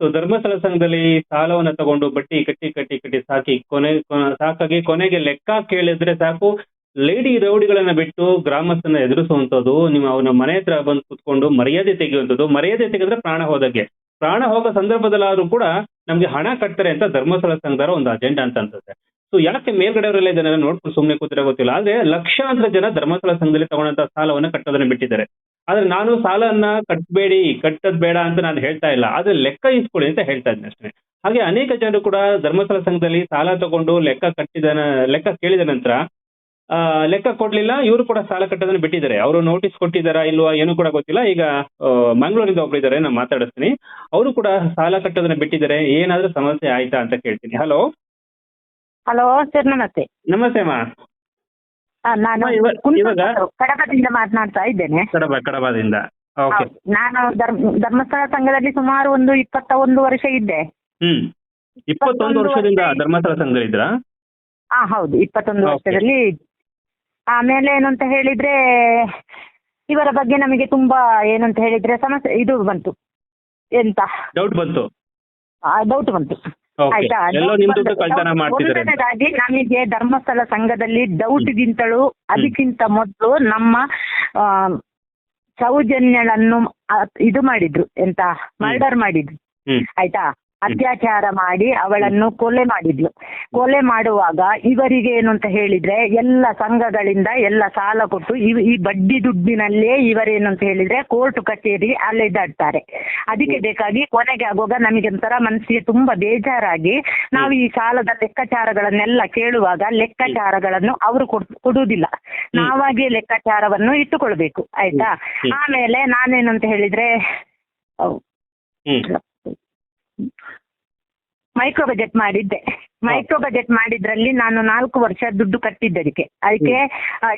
ಇವತ್ತು ಧರ್ಮಸ್ಥಳ ಸಂಘದಲ್ಲಿ ಸಾಲವನ್ನ ತಗೊಂಡು ಬಟ್ಟಿ ಕಟ್ಟಿ ಕಟ್ಟಿ ಕಟ್ಟಿ ಸಾಕಿ ಕೊನೆ ಸಾಕಾಗಿ ಕೊನೆಗೆ ಲೆಕ್ಕ ಕೇಳಿದ್ರೆ ಸಾಕು. ಲೇಡಿ ರೌಡಿಗಳನ್ನ ಬಿಟ್ಟು ಗ್ರಾಮಸ್ಥನ ಎದುರಿಸುವಂತದ್ದು ನಿಮ್ಮ ಅವನ ಮನೆ ಹತ್ರ ಬಂದು ಕುತ್ಕೊಂಡು ಮರ್ಯಾದೆ ತೆಗೆಯುವಂಥದ್ದು. ಮರ್ಯಾದೆ ತೆಗೆದ್ರೆ ಪ್ರಾಣ ಹೋದಕ್ಕೆ ಪ್ರಾಣ ಹೋಗೋ ಸಂದರ್ಭದಲ್ಲಾದ್ರೂ ಕೂಡ ನಮ್ಗೆ ಹಣ ಕಟ್ತಾರೆ ಅಂತ ಧರ್ಮಸ್ಥಳ ಸಂಘದವರ ಒಂದು ಅಜೆಂಡಾ ಅಂತ ಅನ್ಸುತ್ತೆ. ಸೊ ಯಾಕೆ ಮೇಲ್ಗಡೆಯವರೆಲ್ಲ ಇದನ್ನೆಲ್ಲ ನೋಡ್ಕೊಂಡು ಸುಮ್ಮನೆ ಕೂತಿರೋ ಗೊತ್ತಿಲ್ಲ. ಆದ್ರೆ ಲಕ್ಷಾಂತರ ಜನ ಧರ್ಮಸ್ಥಳ ಸಂಘದಲ್ಲಿ ತಗೊಂಡಂತ ಸಾಲವನ್ನ ಕಟ್ಟೋದನ್ನ ಬಿಟ್ಟಿದ್ದಾರೆ. ಆದ್ರೆ ನಾನು ಸಾಲನ್ನ ಕಟ್ಟಬೇಡಿ ಕಟ್ಟದ್ ಬೇಡ ಅಂತ ನಾನು ಹೇಳ್ತಾ ಇಲ್ಲ. ಆದ್ರೆ ಲೆಕ್ಕ ಇಸ್ಕೊಳ್ಳಿ ಅಂತ ಹೇಳ್ತಾ ಇದ್ದೀನಿ ಅಷ್ಟೇ. ಹಾಗೆ ಅನೇಕ ಜನರು ಕೂಡ ಧರ್ಮಸ್ಥಳ ಸಂಘದಲ್ಲಿ ಸಾಲ ತಗೊಂಡು ಲೆಕ್ಕ ಕಟ್ಟಿದ ಲೆಕ್ಕ ಕೇಳಿದ ನಂತರ ಆ, ಲೆಕ್ಕ ಕೊಡ್ಲಿಲ್ಲ ಇವರು ಕೂಡ ಸಾಲ ಕಟ್ಟೋದನ್ನ ಬಿಟ್ಟಿದ್ದಾರೆ. ಅವರು ನೋಟಿಸ್ ಕೊಟ್ಟಿದ್ದಾರಾ ಇಲ್ವಾ ಏನು ಕೂಡ ಗೊತ್ತಿಲ್ಲ. ಈಗ ಮಂಗಳೂರಿಂದ ಒಬ್ರು ಇದ್ದಾರೆ ನಾನು ಮಾತಾಡಿಸ್ತೀನಿ. ಅವರು ಕೂಡ ಸಾಲ ಕಟ್ಟೋದನ್ನ ಬಿಟ್ಟಿದ್ದಾರೆ. ಏನಾದ್ರೂ ಸಮಸ್ಯೆ ಆಯ್ತಾ ಅಂತ ಕೇಳ್ತೀನಿ. ಹಲೋ? ಹಲೋ ಸರ್ ನಮಸ್ತೆ. ನಮಸ್ತೆ ಅಮ್ಮ ಆ, ನಾನು ಇವ- ಇವಾಗ- ಕಡಬದಿಂದ ಮಾತನಾಡ್ತಾ ಇದ್ದೇನೆ. ಕಡಬ ಕಡಬದಿಂದ. ಓಕೆ. ಹೌದು. ನಾನು ಧರ್ಮ ಧರ್ಮಸ್ಥಳ ಸಂಘದಲ್ಲಿ ಸುಮಾರು ಒಂದು ಇಪ್ಪತ್ತ ಒಂದು ವರ್ಷ ಇದ್ದೆ. ಹ್ಮ್. ಇಪ್ಪತ್ತೊಂದು ವರ್ಷದಿಂದ ಧರ್ಮಸ್ಥಳ ಹಾ ಹೌದು. ಇಪ್ಪತ್ತೊಂದು Okay. ವರ್ಷದಲ್ಲಿ ಆಮೇಲೆ ಏನು ಅಂತ ಹೇಳಿದ್ರೆ ಇವರ ಬಗ್ಗೆ ನಮಗೆ ತುಂಬಾ ಏನಂತ ಹೇಳಿದ್ರೆ ಸಮಸ್ಯೆ ಇದು ಬಂತು. ಎಂತ? ಡೌಟ್ ಬಂತು. ಡೌಟ್ ಬಂತು. ಆಯ್ತಾ. ಮೊದಲನೇದಾಗಿ ನಮಗೆ ಧರ್ಮಸ್ಥಳ ಸಂಘದಲ್ಲಿ ಡೌಟ್ ಗಿಂತಲೂ ಅದಕ್ಕಿಂತ ಮೊದಲು ನಮ್ಮ ಸೌಜನ್ಯಳನ್ನು ಇದು ಮಾಡಿದ್ರು ಎಂತ? ಮರ್ಡರ್ ಮಾಡಿದ್ರು. ಆಯ್ತಾ? ಅತ್ಯಾಚಾರ ಮಾಡಿ ಅವಳನ್ನು ಕೊಲೆ ಮಾಡಿದ್ಲು. ಕೊಲೆ ಮಾಡುವಾಗ ಇವರಿಗೆ ಏನು ಅಂತ ಹೇಳಿದ್ರೆ ಎಲ್ಲ ಸಂಘಗಳಿಂದ ಎಲ್ಲ ಸಾಲ ಕೊಟ್ಟು ಇವ್ ಈ ಬಡ್ಡಿ ದುಡ್ಡಿನಲ್ಲೇ ಇವರೇನು ಅಂತ ಹೇಳಿದ್ರೆ ಕೋರ್ಟ್ ಕಚೇರಿ ಅಲೆದಾಡ್ತಾರೆ ಅದಕ್ಕೆ ಬೇಕಾಗಿ ಕೊನೆಗೆ ಆಗುವಾಗ ನಮಗೆ ಒಂಥರ ಮನಸ್ಸಿಗೆ ತುಂಬಾ ಬೇಜಾರಾಗಿ ನಾವು ಈ ಸಾಲದ ಲೆಕ್ಕಾಚಾರಗಳನ್ನೆಲ್ಲ ಕೇಳುವಾಗ ಲೆಕ್ಕಾಚಾರಗಳನ್ನು ಅವರು ಕೊಡುವುದಿಲ್ಲ. ನಾವಾಗೆ ಲೆಕ್ಕಾಚಾರವನ್ನು ಇಟ್ಟುಕೊಳ್ಬೇಕು. ಆಯ್ತಾ? ಆಮೇಲೆ ನಾನೇನು ಅಂತ ಹೇಳಿದ್ರೆ ಮೈಕ್ರೋ ಬಜೆಟ್ ಮಾಡಿದ್ದೆ. ಮೈಕ್ರೋ ಬಜೆಟ್ ಮಾಡಿದ್ರಲ್ಲಿ ನಾನು ನಾಲ್ಕು ವರ್ಷ ದುಡ್ಡು ಕಟ್ಟಿದ್ದೆ ಅದಕ್ಕೆ ಅದಕ್ಕೆ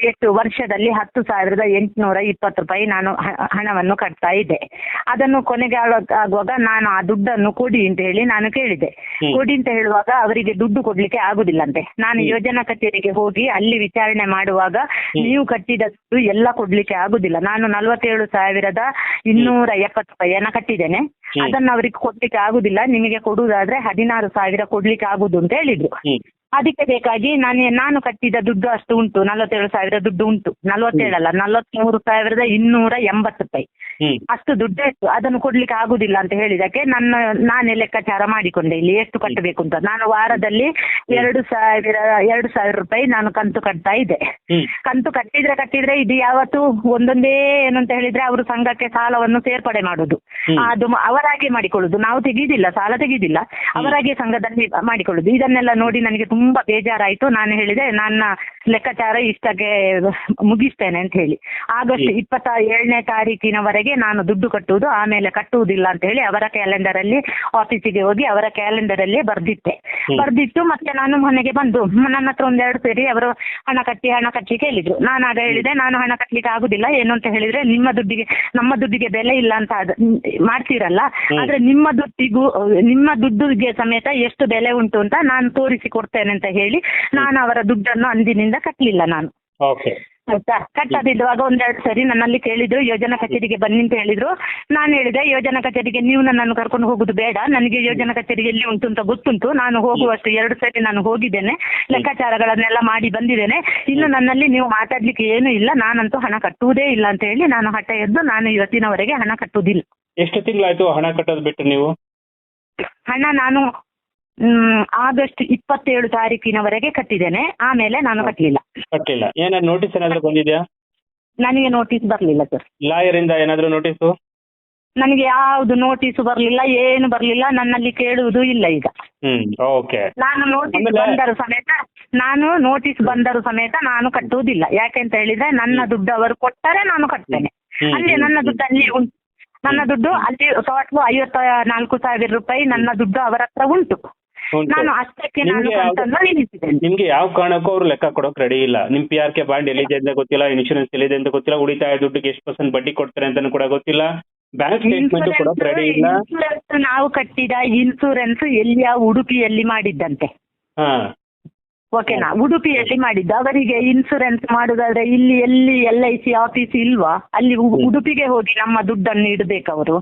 ಎಷ್ಟು ವರ್ಷದಲ್ಲಿ ಹತ್ತು ಸಾವಿರದ ಎಂಟುನೂರ ಇಪ್ಪತ್ತು ರೂಪಾಯಿ ನಾನು ಹಣವನ್ನು ಕಟ್ತಾ ಇದ್ದೆ. ಅದನ್ನು ಕೊನೆಗೆ ಆಗ- ಆಗುವಾಗ ನಾನು ಆ ದುಡ್ಡನ್ನು ಕೊಡಿ ಅಂತ ಹೇಳಿ ನಾನು ಕೇಳಿದೆ. ಕೊಡಿ ಅಂತ ಹೇಳುವಾಗ ಅವರಿಗೆ ದುಡ್ಡು ಕೊಡ್ಲಿಕ್ಕೆ ಆಗುದಿಲ್ಲಂತೆ. ನಾನು ಯೋಜನಾ ಕಚೇರಿಗೆ ಹೋಗಿ ಅಲ್ಲಿ ವಿಚಾರಣೆ ಮಾಡುವಾಗ ನೀವು ಕಟ್ಟಿದ ದುಡ್ಡು ಎಲ್ಲ ಕೊಡ್ಲಿಕ್ಕೆ ಆಗುದಿಲ್ಲ. ನಾನು ನಲ್ವತ್ತೇಳು ಸಾವಿರದ ಇನ್ನೂರ ಎಪ್ಪತ್ತು ರೂಪಾಯಿಯನ್ನ ಕಟ್ಟಿದ್ದೇನೆ. ಅದನ್ನು ಅದನ್ನ ಅವ್ರಿಗೆ ಕೊಡ್ಲಿಕ್ಕೆ ಆಗುದಿಲ್ಲ. ನಿಮಗೆ ಕೊಡುವುದಾದ್ರೆ ಹದಿನಾರು ಸಾವಿರ ಕೊಡ್ಲಿಕ್ಕೆ ಆಗುದು ಅಂತ ಹೇಳಿದ್ರು. ಅದಕ್ಕೆ ಬೇಕಾಗಿ ನಾನು ನಾನು ಕಟ್ಟಿದ ದುಡ್ಡು ಅಷ್ಟು ಉಂಟು. ನಲವತ್ತೇಳು ಸಾವಿರ ದುಡ್ಡು ಉಂಟು. ನಲವತ್ತೇಳಲ್ಲ ನಲವತ್ಮೂರು ಸಾವಿರದ ಇನ್ನೂರ ಎಂಬತ್ತು ರೂಪಾಯಿ. ಅಷ್ಟು ದುಡ್ಡು ಇತ್ತು ಅದನ್ನು ಕೊಡ್ಲಿಕ್ಕೆ ಆಗುದಿಲ್ಲ ಅಂತ ಹೇಳಿದಕ್ಕೆ ನನ್ನ ನಾನೇ ಲೆಕ್ಕಾಚಾರ ಮಾಡಿಕೊಂಡೆ ಇಲ್ಲಿ. ಎಷ್ಟು ಕಟ್ಟಬೇಕು ಅಂತ. ನಾನು ವಾರದಲ್ಲಿ ಎರಡು ಸಾವಿರ ಎರಡು ಸಾವಿರ ರೂಪಾಯಿ ನಾನು ಕಂತು ಕಟ್ತಾ ಇದ್ದೆ. ಕಂತು ಕಟ್ಟಿದ್ರೆ ಕಟ್ಟಿದ್ರೆ ಇದು ಯಾವತ್ತು ಒಂದೊಂದೇ ಏನು ಅಂತ ಹೇಳಿದ್ರೆ ಅವರು ಸಂಘಕ್ಕೆ ಸಾಲವನ್ನು ಸೇರ್ಪಡೆ ಮಾಡುದು. ಅದು ಅವರಾಗೆ ಮಾಡಿಕೊಳ್ಳುದು. ನಾವು ತೆಗೆದಿಲ್ಲ ಸಾಲ ತೆಗೆದಿಲ್ಲ. ಅವರಾಗೆ ಸಂಘದಲ್ಲಿ ಮಾಡಿಕೊಳ್ಳುದು. ಇದನ್ನೆಲ್ಲ ನೋಡಿ ನನಗೆ ತುಂಬಾ ಬೇಜಾರಾಯ್ತು. ನಾನು ಹೇಳಿದೆ ನನ್ನ ಲೆಕ್ಕಾಚಾರ ಇಷ್ಟಕ್ಕೆ ಮುಗಿಸ್ತೇನೆ ಅಂತ ಹೇಳಿ. ಆಗಸ್ಟ್ ಇಪ್ಪತ್ತ ಏಳನೇ ತಾರೀಕಿನವರೆಗೆ ನಾನು ದುಡ್ಡು ಕಟ್ಟುವುದು ಆಮೇಲೆ ಕಟ್ಟುವುದಿಲ್ಲ ಅಂತ ಹೇಳಿ ಅವರ ಕ್ಯಾಲೆಂಡರ್ ಅಲ್ಲಿ ಆಫೀಸಿಗೆ ಹೋಗಿ ಅವರ ಕ್ಯಾಲೆಂಡರ್ ಅಲ್ಲಿ ಬರ್ದಿಟ್ಟೆ. ಬರ್ದಿಟ್ಟು ಮತ್ತೆ ನಾನು ಮನೆಗೆ ಬಂದು ನನ್ನ ಹತ್ರ ಒಂದೆರಡು ಸೇರಿ ಅವರು ಹಣ ಕಟ್ಟಿ ಹಣ ಕಟ್ಟಿ ಕೇಳಿದ್ರು. ನಾನು ಆಗ ಹೇಳಿದೆ ನಾನು ಹಣ ಕಟ್ಟಲಿಕ್ಕೆ ಆಗುದಿಲ್ಲ. ಏನು ಅಂತ ಹೇಳಿದ್ರೆ ನಿಮ್ಮ ದುಡ್ಡಿಗೆ ನಮ್ಮ ದುಡ್ಡಿಗೆ ಬೆಲೆ ಇಲ್ಲ ಅಂತ ಮಾಡ್ತೀರಲ್ಲ. ಆದ್ರೆ ನಿಮ್ಮ ದುಡ್ಡಿಗೂ ನಿಮ್ಮ ದುಡ್ಡುಗೆ ಸಮೇತ ಎಷ್ಟು ಬೆಲೆ ಉಂಟು ಅಂತ ನಾನು ತೋರಿಸಿ ಕೊಡ್ತೇನೆ ಅಂತ ಹೇಳಿ ನಾನು ಅವರ ದುಡ್ಡನ್ನು ಅಂದಿನಿಂದ ಕಟ್ಲಿಲ್ಲ ನಾನು. ಆಯ್ತಾ? ಕಟ್ಟದಿದ್ದಾಗ ಒಂದೆರಡು ಸರಿ ನನ್ನಲ್ಲಿ ಕೇಳಿದ್ರು ಯೋಜನಾ ಕಚೇರಿಗೆ ಬನ್ನಿ ಅಂತ ಹೇಳಿದ್ರು. ನಾನು ಹೇಳಿದೆ ಯೋಜನಾ ಕಚೇರಿಗೆ ನೀವು ನನ್ನನ್ನು ಕರ್ಕೊಂಡು ಹೋಗುದು ಬೇಡ ನನಗೆ ಯೋಜನಾ ಕಚೇರಿಗೆ ಎಲ್ಲಿ ಉಂಟು ಅಂತ ಗೊತ್ತುಂಟು. ನಾನು ಹೋಗುವಷ್ಟು ಎರಡು ಸರಿ ನಾನು ಹೋಗಿದ್ದೇನೆ ಲೆಕ್ಕಾಚಾರಗಳನ್ನೆಲ್ಲ ಮಾಡಿ ಬಂದಿದ್ದೇನೆ. ಇನ್ನು ನನ್ನಲ್ಲಿ ನೀವು ಮಾತಾಡ್ಲಿಕ್ಕೆ ಏನೂ ಇಲ್ಲ ನಾನಂತೂ ಹಣ ಕಟ್ಟುವುದೇ ಇಲ್ಲ ಅಂತ ಹೇಳಿ ನಾನು ಹಠ ಎದ್ದು ನಾನು ಇವತ್ತಿನವರೆಗೆ ಹಣ ಕಟ್ಟುವುದಿಲ್ಲ. ಎಷ್ಟು ತಿಂಗಳಾಯ್ತು ಹಣ ಕಟ್ಟೋದು ಬಿಟ್ಟು ನೀವು? ಹಣ ನಾನು ಮ್, ಆಗಸ್ಟ್ ಇಪ್ಪತ್ತೇಳು ತಾರೀಕಿನವರೆಗೆ ಕಟ್ಟಿದ್ದೇನೆ. ಆಮೇಲೆ ನಾನು ಕಟ್ಟಲಿಲ್ಲ. ಕಟ್ಟಿಲ್ಲ. ಏನಾದ್ರು ನೋಟಿಸ್ ಏನಾದ್ರು ಬಂದಿದ್ಯಾ? ನನಗೆ ನೋಟಿಸ್ ಬರಲಿಲ್ಲ ಸರ್ ಲಾಯರ್ ಇಂದ ಏನಾದ್ರು ನೋಟಿಸು ನನಗೆ ಯಾವ್ದು ನೋಟಿಸ್ ಬರಲಿಲ್ಲ ಏನು ಬರಲಿಲ್ಲ ನನ್ನಲ್ಲಿ ಕೇಳುವುದು ಇಲ್ಲ ಈಗ. ಹ್ಮ್ ಓಕೆ ನಾನು ನೋಟಿಸ್ ಆಮೇಲೆ- ಬಂದರು ಸಮೇತ ನಾನು ನೋಟಿಸ್ ಬಂದರು ಸಮೇತ ನಾನು ಕಟ್ಟುವುದಿಲ್ಲ. ಯಾಕೆಂತ ಹೇಳಿದ್ರೆ ನನ್ನ ದುಡ್ಡು ಅವರು ಕೊಟ್ಟರೆ ನಾನು ಕಟ್ತೇನೆ. ಹ್ಮ್, ಅಲ್ಲಿ ಹ್ಮ್, ನನ್ನ ದುಡ್ಡು ಅಲ್ಲಿ ಉಂಟು. ನನ್ನ ದುಡ್ಡು ಅಲ್ಲಿ ಟೋಟಲ್ ಐವತ್ತ ನಾಲ್ಕು ಸಾವಿರ ರೂಪಾಯಿ ನನ್ನ ದುಡ್ಡು ಅವರ ಹತ್ರ ಉಂಟು. ನಾನು ಅಷ್ಟಕ್ಕೆ ನಾನು ನಿಮ್ಗೆ ಯಾವ್ದು- ಕಂತನ್ನು ನಿಲ್ಲಿಸಿದ್ದೇನೆ. ನಿಮ್ಗೆ ಯಾವ ಕಾರಣಕ್ಕೂ ಅವ್ರು ಲೆಕ್ಕ ಕೊಡೋಕ್ ರೆಡಿ ಇಲ್ಲ. ನಿಮ್ ಪಿ ಆರ್ ಕೆ ಬಾಂಡ್ ಎಲ್ಲಿದೆ ಅಂತ ಗೊತ್ತಿಲ್ಲ ಇನ್ಶೂರೆನ್ಸ್ ಎಲ್ಲಿದೆ ಅಂತ ಗೊತ್ತಿಲ್ಲ ಉಳಿತಾಯ ದುಡ್ಡಿಗೆ ಎಷ್ಟು ಪರ್ಸೆಂಟ್ ಬಡ್ಡಿ ಕೊಡ್ತಾರೆ ಅಂತಾನು ಕೂಡ ಗೊತ್ತಿಲ್ಲ. ಬ್ಯಾಂಕ್ ಸ್ಟೇಟ್ಮೆಂಟ್ ಕೂಡ ರೆಡಿ ಇಲ್ಲ. ಇನ್ಸೂರೆನ್ಸ್ ನಾವು ಕಟ್ಟಿದ ಇನ್ಸೂರೆನ್ಸ್ ಎಲ್ಲಿಯ ಉಡುಪಿಯಲ್ಲಿ ಮಾಡಿದ್ದಂತೆ. ಹಾ. ಓಕೆನಾ ಉಡುಪಿಯಲ್ಲಿ ಮಾಡಿದ್ದು. ಅವರಿಗೆ ಇನ್ಸೂರೆನ್ಸ್ ಮಾಡುದಾದ್ರೆ ಇಲ್ಲಿ ಎಲ್ಲಿ ಎಲ್ ಐ ಸಿ ಆಫೀಸ್ ಇಲ್ವಾ? ಅಲ್ಲಿ ಉಡುಪಿಗೆ ಹೋಗಿ ನಮ್ಮ ದುಡ್ಡನ್ನು ಇಡಬೇಕು ಅವರು.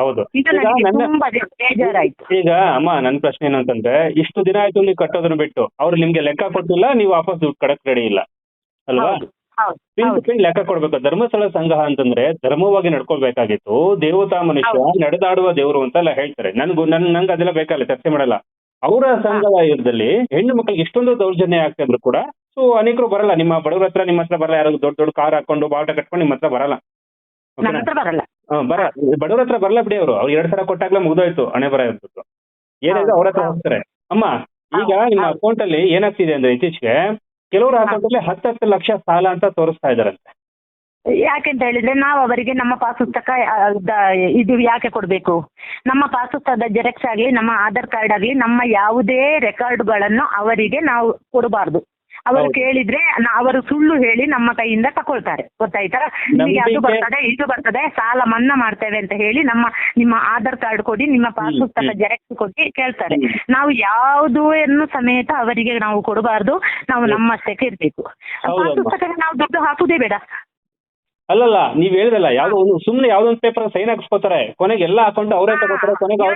ಹೌದು. ಇದು ಈಗ ನನಗೆ ನನ್ನ ತುಂಬಾ ಬೇಜಾರಾಯ್ತು. ಈಗ ಅಮ್ಮ ನನ್ನ ಪ್ರಶ್ನೆ ಏನಂತಂದ್ರೆ ಇಷ್ಟು ದಿನ ಆಯ್ತು ನೀವು ಕಟ್ಟೋದನ್ನ ಬಿಟ್ಟು ಅವ್ರು ನಿಮ್ಗೆ ಲೆಕ್ಕ ಕೊಟ್ಟಿಲ್ಲ ನೀವು ವಾಪಸ್ ದುಡ್ಡು ಕಡಕ್ ರೆಡಿ ಇಲ್ಲ. ಅಲ್ವಾ? ಪಿನ್ ಟು ಪಿನ್ ಲೆಕ್ಕ ಕೊಡ್ಬೇಕು. ಧರ್ಮಸ್ಥಳ ಸಂಘ ಅಂತಂದ್ರೆ ಧರ್ಮವಾಗಿ ನಡ್ಕೊಳ್ಬೇಕಾಗಿತ್ತು ದೇವತಾ ಮನುಷ್ಯ ನಡೆದಾಡುವ ದೇವರು ಅಂತೆಲ್ಲ ಹೇಳ್ತಾರೆ. ನನ್ಗೂ ನನ್ ನಂಗೆ ಅದೆಲ್ಲ ಬೇಕಲ್ಲ ಚರ್ಚೆ ಮಾಡಲ್ಲ. ಅವರ ಇದ್ದಲ್ಲಿ ಹೆಣ್ಣು ಮಕ್ಕಳಿಗೆ ಎಷ್ಟೊಂದು ದೌರ್ಜನ್ಯ ಆಗ್ತಾ ಇದ್ರು ಕೂಡ ಸೊ ಅನೇಕರು ಬರಲ್ಲ. ನಿಮ್ಮ ಬಡವರ ಹತ್ರ ನಿಮ್ಮ ಹತ್ರ ಬರಲ್ಲ. ಯಾರು ದೊಡ್ಡ ದೊಡ್ಡ ಕಾರ್ ಹಾಕೊಂಡು ಬಾವುಟ ಕಟ್ಕೊಂಡು ನಿಮ್ಮ ಹತ್ರ ಬರಲ್ಲ. ಬರ ಬಡವ್ರ ಹತ್ರ ಬರಲ್ಲ ಬಿಡಿ ಅವರು. ಅವ್ರು ಎರಡ್ ಸಲ ಕೊಟ್ಟಾಗ್ಲೇ ಮುಗ್ದೋಯ್ತು ಹಣೆ ಬರ ಇರ್ಬಿಟ್ಟು. ಏನಿದೆ ಅವ್ರ ಹತ್ರ ಹೋಗ್ತಾರೆ. ಅಮ್ಮ ಈಗ ನಿಮ್ಮ. ಅಕೌಂಟ್ ಅಲ್ಲಿ ಏನಾಗ್ತಿದೆ ಅಂದ್ರೆ ಇತ್ತೀಚೆಗೆ ಕೆಲವರು ಅಕೌಂಟ್ ಅಲ್ಲಿ ಹತ್ತು ಹತ್ತು ಲಕ್ಷ ಸಾಲ ಅಂತ ತೋರಿಸ್ತಾ ಇದಾರಂತೆ. ಯಾಕೆಂತ ಹೇಳಿದ್ರೆ ನಾವು ಅವರಿಗೆ ನಮ್ಮ ಪಾಸ್ ಪುಸ್ತಕ ಇದು ಯಾಕೆ ಕೊಡ್ಬೇಕು? ನಮ್ಮ ಪಾಸ್ ಪುಸ್ತಕದ ಜೆರಾಕ್ಸ್ ಆಗಲಿ ನಮ್ಮ ಆಧಾರ್ ಕಾರ್ಡ್ ಆಗಲಿ ನಮ್ಮ ಯಾವುದೇ ರೆಕಾರ್ಡ್ಗಳನ್ನು ಅವರಿಗೆ ನಾವು ಕೊಡಬಾರ್ದು. ಅವರು ಕೇಳಿದ್ರೆ ಅವರು ಸುಳ್ಳು ಹೇಳಿ ನಮ್ಮ ಕೈಯಿಂದ ತಕೊಳ್ತಾರೆ. ಗೊತ್ತಾಯ್ತಾ? ನಿಮಗೆ ಅದು ಬರ್ತದೆ ಇದು ಬರ್ತದೆ ಸಾಲ ಮನ್ನಾ ಮಾಡ್ತೇವೆ ಅಂತ ಹೇಳಿ ನಮ್ಮ ನಿಮ್ಮ ಆಧಾರ್ ಕಾರ್ಡ್ ಕೊಡಿ ನಿಮ್ಮ ಪಾಸ್ ಪುಸ್ತಕ ಜೆರಾಕ್ಸ್ ಕೊಡಿ ಕೇಳ್ತಾರೆ. ನಾವು ಯಾವುದನ್ನು ಸಮೇತ ಅವರಿಗೆ ನಾವು ಕೊಡಬಾರ್ದು ನಾವು ನಮ್ಮಷ್ಟಕ್ಕೆ ಇರ್ಬೇಕು. ಪಾಸ್ ನಾವು ದುಡ್ಡು ಹಾಕುದೇ ಬೇಡ. ಅಲ್ಲಲ್ಲ ನೀವ್ ಹೇಳಿದಲ್ಲ ಯಾವ್ದೋ ಒಂದು ಸುಮ್ನೆ ಯಾವ್ದೋ ಒಂದು ಪೇಪರ್ ಸೈನ್ ಹಾಕ್ಸ್ಕೊತಾರೆ. ಕೊನೆಗೆ ಎಲ್ಲ ಅಕೌಂಟ್ ಅವರೇ ತಗೋತಾರೆ ಕೊನೆಗೆ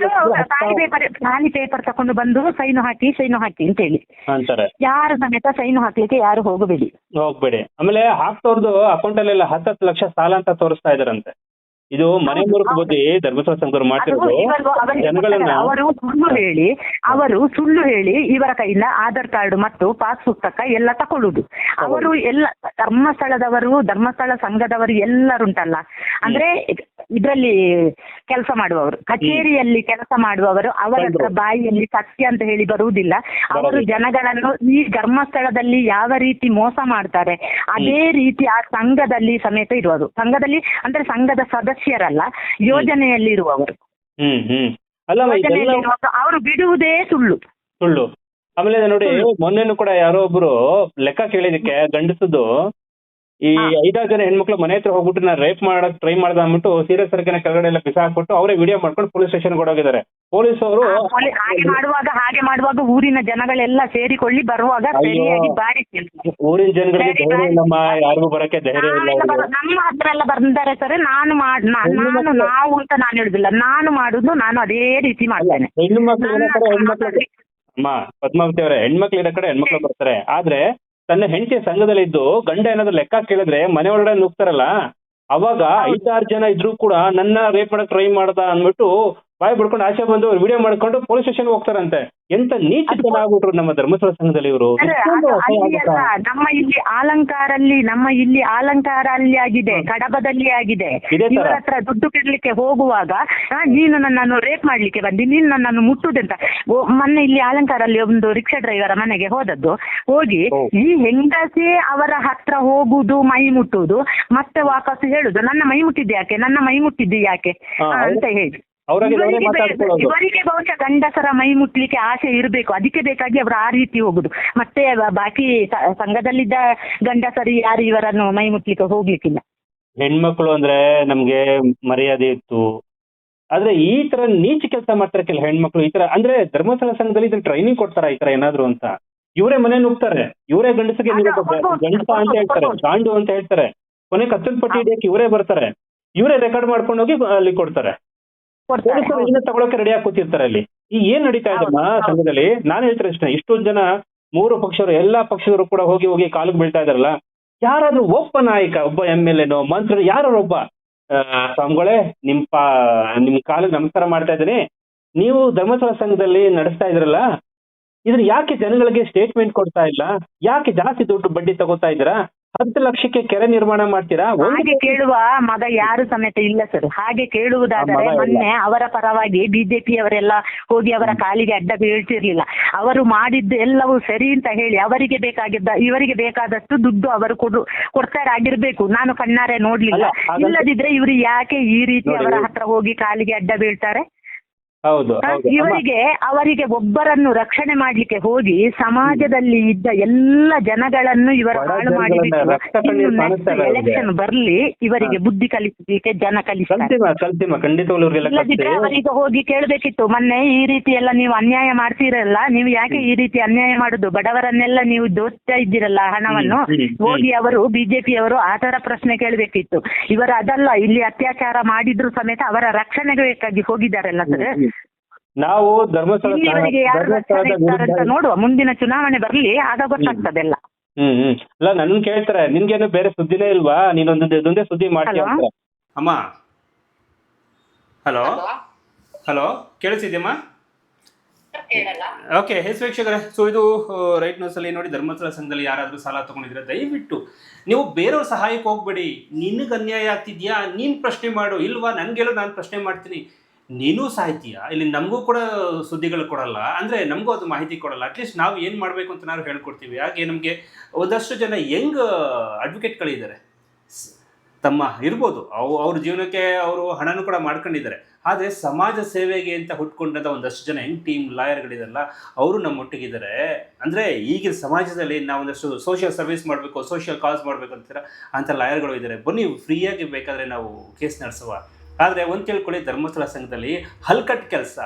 ಪೇಪರ್ ಖಾಲಿ ಪೇಪರ್ ತಕೊಂಡು ಬಂದು ಸೈನ್ ಹಾಕಿ ಸೈನ್ ಹಾಕಿ ಅಂತ ಹೇಳಿ ಅಂತಾರೆ. ಯಾರು ಸಮೇತ ಸೈನ್ ಹಾಕ್ಲಿಕ್ಕೆ ಯಾರು ಹೋಗಬೇಡಿ. ಹೋಗ್ಬೇಡಿ. ಆಮೇಲೆ ಹಾಕ್ತವ್ರದ್ದು ಅಕೌಂಟ್ ಅಲ್ಲೆಲ್ಲ ಹತ್ತತ್ತು ಲಕ್ಷ ಸಾಲ ಅಂತ ತೋರಿಸ್ತಾ ಇದಾರಂತೆ. ಇದು ಮನೆ ಹೌದು, ಮೂರ್ಖ ಹೌದು. ಬುದ್ಧಿ ಧರ್ಮಸ್ಥಳ ಸಂಘದವ್ರು ಮಾಡ್ತಿರೋದು. ಜನಗಳನ್ನ ಅವರು ಸುಳ್ಳು ಹೇಳಿ ಅವರು ಸುಳ್ಳು ಹೇಳಿ ಇವರ ಕೈಯಿಂದ ಆಧಾರ್ ಕಾರ್ಡ್ ಮತ್ತು ಪಾಸ್ ಪುಸ್ತಕ ಎಲ್ಲ ತಕೊಳ್ಳುದು. ಅವರು ಎಲ್ಲ ಧರ್ಮಸ್ಥಳದವರು ಧರ್ಮಸ್ಥಳ ಸಂಘದವರು ಎಲ್ಲರುಂಟಲ್ಲ ಅಂದ್ರೆ ಇದರಲ್ಲಿ ಕೆಲಸ ಮಾಡುವವರು ಕಚೇರಿಯಲ್ಲಿ ಕೆಲಸ ಮಾಡುವವರು ಅವರ ಬಾಯಿಯಲ್ಲಿ ಸತ್ಯ ಅಂತ ಹೇಳಿ ಬರುವುದಿಲ್ಲ. ಅವರು. ಜನಗಳನ್ನು ಈ ಧರ್ಮಸ್ಥಳದಲ್ಲಿ ಯಾವ ರೀತಿ ಮೋಸ ಮಾಡ್ತಾರೆ ಅದೇ ರೀತಿ ಆ ಸಂಘದಲ್ಲಿ ಸಮೇತ ಇರುವುದು. ಸಂಘದಲ್ಲಿ ಅಂದ್ರೆ ಸಂಘದ ಸದಸ್ಯರಲ್ಲ ಯೋಜನೆಯಲ್ಲಿರುವವರು. ಅವರು ಬಿಡುವುದೇ ಸುಳ್ಳು. ಸುಳ್ಳು. ಆಮೇಲೆ ನೋಡಿ ಮೊನ್ನೆನು ಮೊನ್ನೆನೂ ಕೂಡ ಯಾರೋ ಒಬ್ರು ಲೆಕ್ಕ ಕೇಳಿದಕ್ಕೆ ಗಂಡಸದ್ದು ಈ. ಐದಾರು ಜನ ಹೆಣ್ಮಕ್ಳು ಮನೆ ಹತ್ರ ಹೋಗ್ಬಿಟ್ಟು ನಾನು ರೇಪ್ ಮಾಡಕ್ ಟ್ರೈ ಮಾಡ್ದ ಅಂದ್ಬಿಟ್ಟು ಸೀರಿಯಸ್ ಸರ್ಕಿನ ಕೆಳಗಡೆ ಎಲ್ಲ ಬಿಸಾಕ್ಬಿಟ್ಟು ಅವರೇ ವಿಡಿಯೋ ಮಾಡ್ಕೊಂಡು ಪೊಲೀಸ್ ಸ್ಟೇಷನ್ ಹೋಗಿದ್ದಾರೆ ಪೊಲೀಸ್ ಅವರು ಆ ಪೊಲೀ- ಹಾಗೆ ಮಾಡುವಾಗ ಹಾಗೆ ಮಾಡುವಾಗ ಊರಿನ ಜನಗಳೆಲ್ಲ ಸೇರಿಕೊಳ್ಳಿ ಬರುವಾಗ ಅಯ್ಯೋ. ಸರಿಯಾಗಿ ಬಾರಿ ಕೇಳ್ತಾರೆ. ಊರಿನ ಜನಗಳಿಗೆ ಸರಿ, ಧೈರ್ಯ. ಇಲ್ಲಮ್ಮ ಯಾರಿಗೂ ಬರಕ್ಕೆ ಧೈರ್ಯ ಇಲ್ಲ ನಾವೆಲ್ಲ ಅವ್ರಿಗೆ. ನಮ್ಮ ಹತ್ರ ಎಲ್ಲ ಬಂದಿದ್ದಾರೆ ಸರ್ ನಾನು ಮಾಡ್ ನಾ- ಹೆಣ್ಣು ನಾನು ಮಕ್ಕಳು- ನಾವು ಅಂತ ನಾನು ಹೇಳುದಿಲ್ಲ ನಾನು ಮಾಡುದು ನಾನು ಅದೇ ರೀತಿ ಮಾಡ್ತೇನೆ ಹೆಣ್ಣು ಮಕ್ಳು ಇರೋ ಕಡೆ ನನ್ನ- ಹೆಣ್ಮಕ್ಳು ಅಮ್ಮ ಪದ್ಮಾವತಿ ಅವರೇ ಹೆಣ್ಮಕ್ಳು ಇರೋ ಕಡೆ ಹೆಣ್ಮಕ್ಳು ಬರ್ತಾರೆ ಆದ್ರೆ ತನ್ನ ಹೆಂಡತಿಯ ಸಂಘದಲ್ಲಿ ಇದ್ದು ಗಂಡ ಏನಾದ್ರು ಲೆಕ್ಕ ಕೇಳಿದ್ರೆ ಮನೆ ಒಳಗಡೆ ನುಗ್ತಾರಲ್ಲ ಅವಾಗ. ಐದಾರು ಜನ ಇದ್ರು ಕೂಡ ನನ್ನ ರೇಪ್ ಮಾಡಕ್ ಟ್ರೈ ಮಾಡ್ದ ಅಂದ್ಬಿಟ್ಟು ಬಾಯ್ ಬಿಡ್ಕೊಂಡು ಆಚೆ ಬಂದು ವಿಡಿಯೋ ಮಾಡ್ಕೊಂಡು ಪೊಲೀಸ್ ಸ್ಟೇಷನ್ ಹೋಗ್ತಾರಂತೆ. ಎಂತ ನೀಚ ಜನ ಆಗ್ಬಿಟ್ರು ನಮ್ಮ ಧರ್ಮಸ್ಥಳ ಸಂಘದಲ್ಲಿ ಇವರು? ಅರೆ, ಅದು ಅಲ್ಲಿ ಅಲ್ಲ ನಮ್ಮ ಇಲ್ಲಿ ಆಲಂಕಾರಲ್ಲಿ ನಮ್ಮ ಇಲ್ಲಿ ಅಲಂಕಾರ ಅಲ್ಲಿ ಆಗಿದೆ ಕಡಬದಲ್ಲಿ ಆಗಿದೆ. ಇವರ ಹತ್ರ ದುಡ್ಡು ಕೆಡ್ಲಿಕ್ಕೆ ಹೋಗುವಾಗ ನೀನು ನನ್ನನ್ನು ರೇಪ್ ಮಾಡ್ಲಿಕ್ಕೆ ಬಂದಿ ನೀನು ನನ್ನನ್ನು ಮುಟ್ಟುದಂತ ಓ, ಮೊನ್ನೆ ಇಲ್ಲಿ ಆಲಂಕಾರಲ್ಲಿ ಒಂದು ರಿಕ್ಷಾ ಡ್ರೈವರ್ ಮನೆಗೆ ಹೋದದ್ದು. ಹೋಗಿ. ಈ ಹೆಂಗಸೆ ಅವರ ಹತ್ರ ಹೋಗುದು ಮೈ ಮುಟ್ಟುದು ಮತ್ತೆ ವಾಪಸ್ ಹೇಳುದು. ನನ್ನ ಮೈ ಮುಟ್ಟಿದ್ದು ಯಾಕೆ? ನನ್ನ ಮೈ ಮುಟ್ಟಿದ್ದು ಯಾಕೆ? ಅಂತ ಹೇಳಿ. ಅವ್ರಾಗೆ ಅವರೇ ಇವರಿಗೆ ಬೇ- ಮಾತಾಡ್ಕೊಳ್ಳೋದು. ಇವರಿಗೆ ಬಹುಶಃ ಗಂಡಸರ ಮೈ ಮುಟ್ಲಿಕ್ಕೆ ಆಸೆ ಇರಬೇಕು. ಅದಕ್ಕೆ ಬೇಕಾಗಿ ಅವರು ಆ ರೀತಿ ಹೋಗುದು. ಮತ್ತೆ ಬಾಕಿ ಸಂಘದಲ್ಲಿದ್ದ ಗಂಡಸರು ಯಾರು ಇವರನ್ನು ಮೈ ಮುಟ್ಲಿಕ್ಕೆ ಹೋಗ್ಲಿಕ್ಕಿಲ್ಲ. ಹೆಣ್ಮಕ್ಳು ಅಂದ್ರೆ ನಮ್ಗೆ ಮರ್ಯಾದೆ ಇತ್ತು. ಆದ್ರೆ ಈ ತರ ನೀಚ ಕೆಲಸ ಮಾಡ್ತಾರೆ ಕೆಲ ಹೆಣ್ಮಕ್ಳು ಈ ತರ ಅಂದ್ರೆ ಧರ್ಮಸ್ಥಳ ಸಂಘದಲ್ಲಿ ಇದನ್ನ ಟ್ರೈನಿಂಗ್ ಕೊಡ್ತಾರ ಈ ತರ ಏನಾದ್ರು ಅಂತ? ಇವರೇ ಮನೆ ನುಗ್ತಾರೆ. ಇವರೇ ಗಂಡಸಿಗೆ ಗಂಡಸ ಅಂತ ಹೇಳ್ತಾರೆ. ಗಾಂಡು ಅಂತ ಹೇಳ್ತಾರೆ. ಕೊನೆ ಕತ್ತಲ್ ಪಟ್ಟಿ ಹಿಡಿಯಕ್ಕೆ ಇವರೇ ಬರ್ತಾರೆ. ಇವರೇ ರೆಕಾರ್ಡ್ ಮಾಡ್ಕೊಂಡು ಹೋಗಿ ಅಲ್ಲಿ ಕೊಡ್ತಾರೆ. ಪೊಲೀಸರು ಇದನ್ನ ತಗೊಳಕ್ಕೆ ರೆಡಿ ಆಗಿ ಕೂತಿರ್ತಾರೆ ಅಲ್ಲಿ. ಈ ಏನ್ ನಡೀತಾ ಇದಮ್ಮ. ಸಂಘದಲ್ಲಿ? ನಾನು ಹೇಳ್ತಾರೆ ಇಷ್ಟ ಇಷ್ಟೊಂದು ಜನ ಮೂರು ಪಕ್ಷರು ಎಲ್ಲಾ ಪಕ್ಷದವರು ಕೂಡ ಹೋಗಿ ಹೋಗಿ ಕಾಲಿಗೆ ಬೀಳ್ತಾ ಇದಾರಲ್ಲ. ಯಾರಾದ್ರೂ ಒಬ್ಬ ನಾಯಕ ಒಬ್ಬ ಎಂ ಎಲ್ ಎನೋ ಮಂತ್ರಿ ಯಾರು ಒಬ್ಬ ಆ, ಸ್ವಾಮಿಗಳೇ ನಿಮ್ ಪಾ ನಿಮ್ ಕಾಲಿಗೆ ನಮಸ್ಕಾರ ಮಾಡ್ತಾ ಇದ್ದೀನಿ. ನೀವು ಧರ್ಮಸ್ಥಳ ಸಂಘದಲ್ಲಿ ನಡೆಸ್ತಾ ಇದ್ರಲ್ಲ ಇದ್ರ ಯಾಕೆ ಜನಗಳಿಗೆ ಸ್ಟೇಟ್ಮೆಂಟ್ ಕೊಡ್ತಾ ಇಲ್ಲ? ಯಾಕೆ ಜಾಸ್ತಿ ದುಡ್ಡು ಬಡ್ಡಿ ತಗೋತಾ ಇದ್ದೀರಾ? ಹತ್ತು ಲಕ್ಷಕ್ಕೆ ಕೆರೆ ನಿರ್ಮಾಣ ಮಾಡ್ತೀರಾ? ಹಾಗೆ ಕೇಳುವ ಮಗ ಯಾರು ಸಮೇತ ಇಲ್ಲ ಸರ್. ಹಾಗೆ ಕೇಳುವುದಾದರೆ ಮೊನ್ನೆ ಅವರ ಪರವಾಗಿ ಬಿಜೆಪಿ ಅವರೆಲ್ಲ ಹೋಗಿ ಅವರ ಕಾಲಿಗೆ ಅಡ್ಡ ಬೀಳ್ತಿರ್ಲಿಲ್ಲ. ಅವರು ಮಾಡಿದ್ದು ಎಲ್ಲವೂ ಸರಿ ಅಂತ ಹೇಳಿ ಅವರಿಗೆ ಬೇಕಾಗಿದ್ದ ಇವರಿಗೆ ಬೇಕಾದಷ್ಟು ದುಡ್ಡು ಅವರು ಕೊಡು ಕೊಡ್ತಾರೆ ಆಗಿರ್ಬೇಕು. ನಾನು ಕಣ್ಣಾರೆ ನೋಡ್ಲಿಲ್ಲ. ಇಲ್ಲದಿದ್ರೆ ಇವರು ಯಾಕೆ ಈ ರೀತಿ ಅವರ ಹತ್ರ ಹೋಗಿ ಕಾಲಿಗೆ ಅಡ್ಡ ಬೀಳ್ತಾರೆ? ಹೌದು ಇವರಿಗೆ ಅವರಿಗೆ ಒಬ್ಬರನ್ನು ರಕ್ಷಣೆ ಮಾಡ್ಲಿಕ್ಕೆ ಹೋಗಿ ಸಮಾಜದಲ್ಲಿ ಇದ್ದ ಎಲ್ಲ ಜನಗಳನ್ನು ಇವರು ಹಾಳು ಮಾಡಿ ಜನಗಳನ್ನ ರಕ್ತ ಕಣ್ಣೀರು ಕಾಣಿಸ್ತಾ ಇಲ್ಲ ಅವ್ರಿಗೆ. ಎಲೆಕ್ಷನ್ ಬರ್ಲಿ ಇವರಿಗೆ ಬುದ್ಧಿ ಕಲಿಸಲಿಕ್ಕೆ ಜನ ಕಲಿಸ್ತಾರೆ. ಇಲ್ಲದಿದ್ರೆ ಅವರಿಗೆ ಹೋಗಿ ಕೇಳಬೇಕಿತ್ತು. ಮೊನ್ನೆ ಈ ರೀತಿ ಎಲ್ಲ ನೀವು ಅನ್ಯಾಯ ಮಾಡ್ತೀರಲ್ಲ ನೀವು ಯಾಕೆ ಈ ರೀತಿ ಅನ್ಯಾಯ ಮಾಡುದು? ಬಡವರನ್ನೆಲ್ಲ ನೀವು ದೋಚ್ತಾ ಇದ್ದೀರಲ್ಲ ಹಣವನ್ನು. ಹೋಗಿ ಅವರು ಬಿಜೆಪಿಯವರು ಆ ತರ ಪ್ರಶ್ನೆ ಕೇಳಬೇಕಿತ್ತು. ಇವರು ಅದಲ್ಲ ಇಲ್ಲಿ ಅತ್ಯಾಚಾರ ಮಾಡಿದ್ರು ಸಮೇತ ಅವರ ರಕ್ಷಣೆಗೆ ಬೇಕಾಗಿ ಹೋಗಿದ್ದಾರಲ್ಲ ಸರ್. ನಾವು ಧರ್ಮಸ್ಥಳ ಇಲ್ಲಿವರೆಗೆ ಯಾರು ರಕ್ಷಣೆ ಧರ್ಮಸ್ಥಳದ ಅಂತ ವಿರುದ್ಧ ನೋಡುವ. ಮುಂದಿನ ಚುನಾವಣೆ ಬರಲಿ ಆಗ ಗೊತ್ತಾಗ್ತದೆಲ್ಲ. ಹ್ಮ್ ಹ್ಮ್. ಅಲ್ಲ ನನ್ ಕೇಳ್ತಾರೆ ನಿನ್ಗೇನು ಬೇರೆ ಸುದ್ದಿನೇ ಇಲ್ವಾ? ನೀನೊಂದು ಇದೊಂದೇ ಸುದ್ದಿ ಮಾಡ್ತೀಯ Hello? ಅಂತ. ಅಮ್ಮ. ಹಲೋ? ಹಲೋ? ಕೇಳಿಸಿದ್ಯಮ್ಮ? ಓಕೆ ಎಸ್ ವೀಕ್ಷಕರೇ ಸೊ ಇದು ರೈಟ್ ನ್ಯೂಸಲ್ಲಿ ನೋಡಿ ಧರ್ಮಸ್ಥಳ ಸಂಘದಲ್ಲಿ ಯಾರಾದರೂ ಸಾಲ ತಗೊಂಡಿದ್ರೆ ದಯವಿಟ್ಟು ನೀವು ಬೇರೆಯವ್ರ ಸಹಾಯಕ್ಕೆ ಹೋಗ್ಬೇಡಿ. ನಿನಗೆ ಅನ್ಯಾಯ ಆಗ್ತಿದ್ಯಾ? ನೀನ್ ಪ್ರಶ್ನೆ ಮಾಡು. ಇಲ್ವಾ? ನನಗೆಲ್ಲೋ ನಾನು ಪ್ರಶ್ನೆ ಮಾಡ್ತೀನಿ. ನೀನು ಸಾಹಿತ್ಯ ಇಲ್ಲಿ ನಮಗೂ ಕೂಡ ಸುದ್ದಿಗಳು ಕೊಡಲ್ಲ. ಅಂದರೆ ನಮಗೂ ಅದು ಮಾಹಿತಿ ಕೊಡಲ್ಲ. ಅಟ್ಲೀಸ್ಟ್ ನಾವು ಏನು ಮಾಡಬೇಕು ಅಂತ ನಾವು ಹೇಳ್ಕೊಡ್ತೀವಿ. ಹಾಗೆ ನಮಗೆ ಒಂದಷ್ಟು ಜನ ಯಂಗ್ ಅಡ್ವೊಕೇಟ್ಗಳಿದ್ದಾರೆ ತಮ್ಮ ಇರ್ಬೋದು. ಅವು, ಅವ್ರ ಜೀವನಕ್ಕೆ ಅವರು ಹಣನೂ ಕೂಡ ಮಾಡ್ಕೊಂಡಿದ್ದಾರೆ. ಆದರೆ ಸಮಾಜ ಸೇವೆಗೆ ಅಂತ ಹುಟ್ಕೊಂಡಂಥ ಒಂದಷ್ಟು ಜನ ಹೆಂಗ್ ಟೀಮ್ ಲಾಯರ್ಗಳಿದಾರಲ್ಲ ಅವರು ನಮ್ಮ ಒಟ್ಟಿಗಿದ್ದಾರೆ. ಅಂದರೆ ಈಗಿನ ಸಮಾಜದಲ್ಲಿ ನಾವು ಒಂದಷ್ಟು ಸೋಷಿಯಲ್ ಸರ್ವಿಸ್ ಮಾಡಬೇಕು ಸೋಷಿಯಲ್ ಕಾಸ್ ಮಾಡಬೇಕು ಅಂತೀರ? ಅಂಥ ಲಾಯರ್ಗಳು ಇದ್ದಾರೆ. ಬನ್ನಿ ಫ್ರೀಯಾಗಿ ಬೇಕಾದರೆ ನಾವು ಕೇಸ್ ನಡೆಸುವ. ಆದರೆ ಒಂದು ತಿಳ್ಕೊಳ್ಳಿ ಧರ್ಮಸ್ಥಳ ಸಂಘದಲ್ಲಿ ಹಲ್ಕಟ್ ಕೆಲಸ,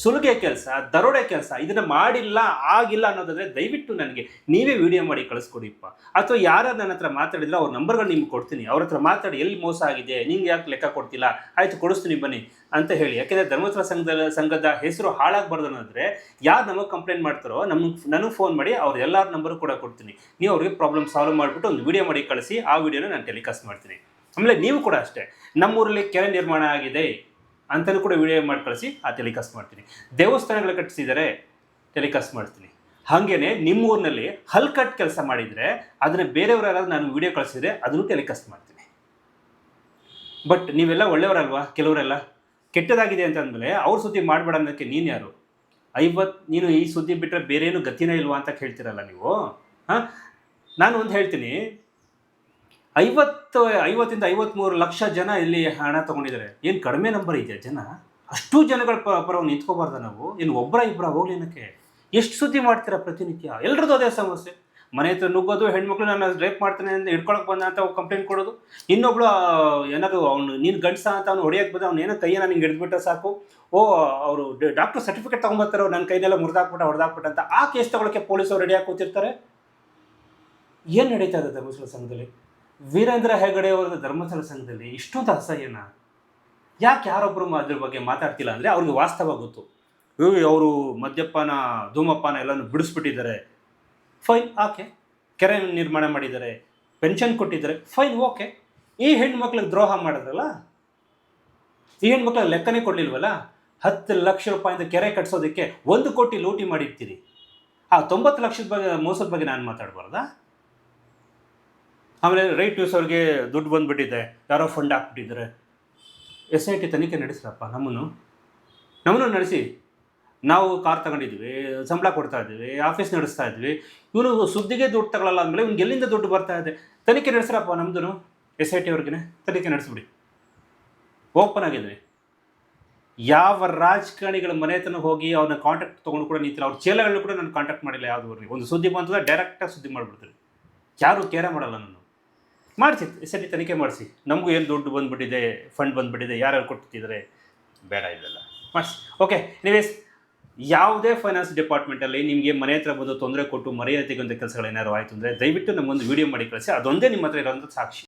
ಸುಲಿಗೆ ಕೆಲಸ, ದರೋಡೆ ಕೆಲಸ ಇದನ್ನು ಮಾಡಿಲ್ಲ, ಆಗಿಲ್ಲ ಅನ್ನೋದಾದರೆ ದಯವಿಟ್ಟು ನನಗೆ ನೀವೇ ವಿಡಿಯೋ ಮಾಡಿ ಕಳಿಸ್ಕೊಡಿಪ್ಪ. ಅಥವಾ ಯಾರು ನನ್ನ ಹತ್ರ ಮಾತಾಡಿದ್ರೆ ಅವ್ರ ನಂಬರ್ಗಳು ನಿಮ್ಗೆ ಕೊಡ್ತೀನಿ. ಅವ್ರ ಹತ್ರ ಮಾತಾಡಿ ಎಲ್ಲಿ ಮೋಸ ಆಗಿದೆ, ನಿಂಗೆ ಯಾಕೆ ಲೆಕ್ಕ ಕೊಡ್ತಿಲ್ಲ, ಆಯಿತು ಕೊಡಿಸ್ತೀನಿ ಬನ್ನಿ ಅಂತ ಹೇಳಿ. ಯಾಕೆಂದರೆ ಧರ್ಮಸ್ಥಳ ಸಂಘದ ಸಂಘದ ಹೆಸರು ಹಾಳಾಗಬಾರ್ದು ಅನ್ನೋದ್ರೆ ಯಾರು ನಮಗೆ ಕಂಪ್ಲೇಂಟ್ ಮಾಡ್ತಾರೋ ನಮ್ಗೆ ನನಗೆ ಫೋನ್ ಮಾಡಿ ಅವ್ರ ಎಲ್ಲರ ನಂಬರು ಕೂಡ ಕೊಡ್ತೀನಿ. ನೀವು ಅವ್ರಿಗೆ ಪ್ರಾಬ್ಲಮ್ ಸಾಲ್ವ್ ಮಾಡಿಬಿಟ್ಟು ಒಂದು ವಿಡಿಯೋ ಮಾಡಿ ಕಳಿಸಿ, ಆ ವಿಡಿಯೋನ ನಾನು ಟೆಲಿಕಾಸ್ಟ್ ಮಾಡ್ತೀನಿ. ಆಮೇಲೆ ನೀವು ಕೂಡ ಅಷ್ಟೇ. ನಮ್ಮೂರಲ್ಲಿ ಕೆರೆ ನಿರ್ಮಾಣ ಆಗಿದೆ ಅಂತಲೂ ಕೂಡ ವಿಡಿಯೋ ಮಾಡಿ ಕಳಿಸಿ, ಆ ಟೆಲಿಕಾಸ್ಟ್ ಮಾಡ್ತೀನಿ. ದೇವಸ್ಥಾನಗಳು ಕಟ್ಟಿಸಿದರೆ ಟೆಲಿಕಾಸ್ಟ್ ಮಾಡ್ತೀನಿ. ಹಾಗೇನೆ ನಿಮ್ಮ ಊರಿನಲ್ಲಿ ಹಲ್ಕಟ್ ಕೆಲಸ ಮಾಡಿದರೆ ಅದನ್ನು ಬೇರೆಯವರು ಯಾರಾದ್ರೂ ನಾನು ವಿಡಿಯೋ ಕಳಿಸಿದರೆ ಅದನ್ನು ಟೆಲಿಕಾಸ್ಟ್ ಮಾಡ್ತೀನಿ. ಬಟ್ ನೀವೆಲ್ಲ ಒಳ್ಳೆಯವರಲ್ವಾ? ಕೆಲವರೆಲ್ಲ? ಕೆಟ್ಟದಾಗಿದೆ ಅಂತ ಅಂದಮೇಲೆ ಅವ್ರ ಸುದ್ದಿ ಮಾಡಬೇಡ ಅನ್ನೋಕ್ಕೆ ನೀನು ಯಾರು? ಐವತ್ತು ನೀನು ಈ ಸುದ್ದಿ ಬಿಟ್ಟರೆ ಏನು ಗತಿನೇ ಇಲ್ವಾ ಅಂತ ಹೇಳ್ತಿರಲ್ಲ ನೀವು? ಹಾಂ? ನಾನು ಒಂದು ಹೇಳ್ತೀನಿ ಐವತ್ತು ಐವತ್ತಿಂದ ಐವತ್ತ್ಮೂರು ಲಕ್ಷ ಜನ ಇಲ್ಲಿ ಹಣ ತಗೊಂಡಿದ್ದಾರೆ. ಏನು ಕಡಿಮೆ ನಂಬರ್ ಇದೆ ಜನ? ಅಷ್ಟು ಜನಗಳ ಪ, ಪರವಾಗಿ ನಿಂತ್ಕೋಬಾರ್ದ ನಾವು? ಏನು ಒಬ್ಬರ ಇಬ್ಬರ ಹೋಗ್ಲಿ ಏನಕ್ಕೆ? ಎಷ್ಟು ಸುದ್ದಿ ಮಾಡ್ತೀರಾ ಪ್ರತಿನಿತ್ಯ? ಎಲ್ಲರದ್ದು ಅದೇ ಸಮಸ್ಯೆ. ಮನೆ ಹತ್ರ ನುಗ್ಗೋದು, ಹೆಣ್ಮಕ್ಳು ನಾನು ರೇಪ್ ಮಾಡ್ತಾನೆ ಅಂತ ಹಿಡ್ಕೊಳಕ್ ಬಂದ ಅಂತ ಕಂಪ್ಲೇಂಟ್ ಕೊಡೋದು. ಇನ್ನೊಬ್ಳು ಏನಾದ್ರು ಅವ್ನು, ನೀನು ಗಂಡಸ ಅಂತ ಅವ್ನು ಹೊಡಿಯಕ್ಕೆ ಬಂದ, ಅವ್ನು ಏನೋ ಕೈಯನ್ನ ನಿಂಗೆ ಹಿಡಿದ್ಬಿಟ್ರೆ ಸಾಕು. ಓ, ಅವರು ಡಾಕ್ಟರ್ ಸರ್ಟಿಫಿಕೇಟ್ ತೊಗೊಂಬರ್ತಾರೆ ನನ್ನ ಕೈನೆಲ್ಲ ಮುರಿದಾಕ್ಬಿಟ್ಟ ಹೊಡೆದಾಕ್ಬಿಟ್ಟ ಅಂತ ಆ ಕೇಸ್ ತಗೊಳಕ್ಕೆ ಪೊಲೀಸರು ರೆಡಿ ಕೂತಿರ್ತಾರೆ. ಏನು ನಡೀತಾ ಇದೆ ಧರ್ಮಸ್ಥಳ ಸಂಘದಲ್ಲಿ? ವೀರೇಂದ್ರ ಹೆಗಡೆ ಅವರ ಧರ್ಮಸ್ಥಳ ಸಂಘದಲ್ಲಿ ಇಷ್ಟೊಂದು ಅಸಹ್ಯನ ಯಾಕೆ ಯಾರೊಬ್ಬರು ಅದ್ರ ಬಗ್ಗೆ ಮಾತಾಡ್ತಿಲ್ಲ ಅಂದರೆ ಅವ್ರಿಗೆ ವಾಸ್ತವ ಗೊತ್ತು. ಅವರು ಮದ್ಯಪಾನ, ಧೂಮಪಾನ ಎಲ್ಲನೂ ಬಿಡಿಸ್ಬಿಟ್ಟಿದ್ದಾರೆ. Fine, okay. ಕೆರೆ ನಿರ್ಮಾಣ ಮಾಡಿದ್ದಾರೆ. ಪೆನ್ಷನ್ ಕೊಟ್ಟಿದ್ದಾರೆ. Fine, okay. ಈ ಹೆಣ್ಮಕ್ಳಿಗೆ ದ್ರೋಹ ಮಾಡಿದ್ರಲ್ಲ? ಈ ಹೆಣ್ಮಕ್ಳಿಗೆ ಲೆಕ್ಕನೇ ಕೊಡಲಿಲ್ವಲ್ಲ? ಹತ್ತು ಲಕ್ಷ ರೂಪಾಯಿಂದ ಕೆರೆ ಕಟ್ಸೋದಕ್ಕೆ ಒಂದು ಕೋಟಿ ಲೂಟಿ ಮಾಡಿರ್ತೀರಿ. ಆ ತೊಂಬತ್ತು ಲಕ್ಷದ ಬಗ್ಗೆ, ಮೋಸದ ಬಗ್ಗೆ ನಾನು ಮಾತಾಡಬಾರ್ದಾ? ಆಮೇಲೆ ರೈಟ್ ನ್ಯೂಸ್ ಅವ್ರಿಗೆ ದುಡ್ಡು ಬಂದುಬಿಟ್ಟಿದೆ, ಯಾರೋ ಫಂಡ್ ಹಾಕ್ಬಿಟ್ಟಿದ್ದಾರೆ. ಎಸ್ ಐ ಟಿ ತನಿಖೆ ನಡೆಸ್ರಪ್ಪ ನಮ್ಮನ್ನು. ನಮ್ಮನ್ನು ನಡೆಸಿ. ನಾವು ಕಾರ್ ತಗೊಂಡಿದ್ವಿ, ಸಂಬಳ ಕೊಡ್ತಾ ಇದ್ವಿ, ಆಫೀಸ್ ನಡೆಸ್ತಾ ಇದ್ವಿ. ಇವನು ಸುದ್ದಿಗೆ ದುಡ್ಡು ತಗೊಳ್ಳಲ್ಲ ಅಂದಮೇಲೆ ಇವ್ನಿಗೆ ಎಲ್ಲಿಂದ ದುಡ್ಡು ಬರ್ತಾ ಇದೆ? ತನಿಖೆ ನಡೆಸ್ರಪ್ಪ ನಮ್ಮದು ಎಸ್ ಐ ಟಿ ಅವ್ರಿಗೆ ತನಿಖೆ ನಡೆಸ್ಬಿಡಿ. ಓಪನ್ ಆಗಿದ್ವಿ. ಯಾವ ರಾಜಕಾರಣಿಗಳ ಮನೆ ಹತ್ರ ಹೋಗಿ ಅವ್ರನ್ನ ಕಾಂಟ್ಯಾಕ್ಟ್ ತೊಗೊಂಡು ಕೂಡ ನಿಂತಿಲ್ಲ. ಅವ್ರ ಚೇಲಗಳನ್ನ ಕೂಡ ನಾನು ಕಾಂಟ್ಯಾಕ್ಟ್ ಮಾಡಿಲ್ಲ ಯಾವ್ದು ಒಂದು ಸುದ್ದಿ ಬಂತಂದ್ರೆ ಡೈರೆಕ್ಟಾಗಿ ಸುದ್ದಿ ಮಾಡಿಬಿಡ್ತೀನಿ ಯಾರೂ ಕೇರ ಮಾಡಲ್ಲ ನಾನು ಮಾಡಿಸಿ ಸರಿ ತನಿಖೆ ಮಾಡಿಸಿ. ನಮಗೂ ಏನು ದುಡ್ಡು ಬಂದುಬಿಟ್ಟಿದೆ ಫಂಡ್ ಬಂದುಬಿಟ್ಟಿದೆ, ಯಾರ್ಯಾರು ಕೊಟ್ಟಿದ್ದಾರೆ ಬೇಡ ಇದೆಲ್ಲ. ಮಾಡಿಸಿ. ಓಕೆ ನೀವೇಸ್ ಯಾವುದೇ ಫೈನಾನ್ಸ್ ಡಿಪಾರ್ಟ್ಮೆಂಟಲ್ಲಿ ನಿಮಗೆ ಮನೆ ಹತ್ರ ಬಂದು ತೊಂದರೆ ಕೊಟ್ಟು ತೆಗೆಯುವಂಥ ಕೆಲಸಗಳೇನಾದ್ರು ಆಯಿತು ಅಂದರೆ ದಯವಿಟ್ಟು ನಮಗೊಂದು ವೀಡಿಯೋ ಮಾಡಿ ಕಳಿಸಿ. ಅದೊಂದೇ ನಿಮ್ಮ ಹತ್ರ ಇರೋಂಥ ಸಾಕ್ಷಿ.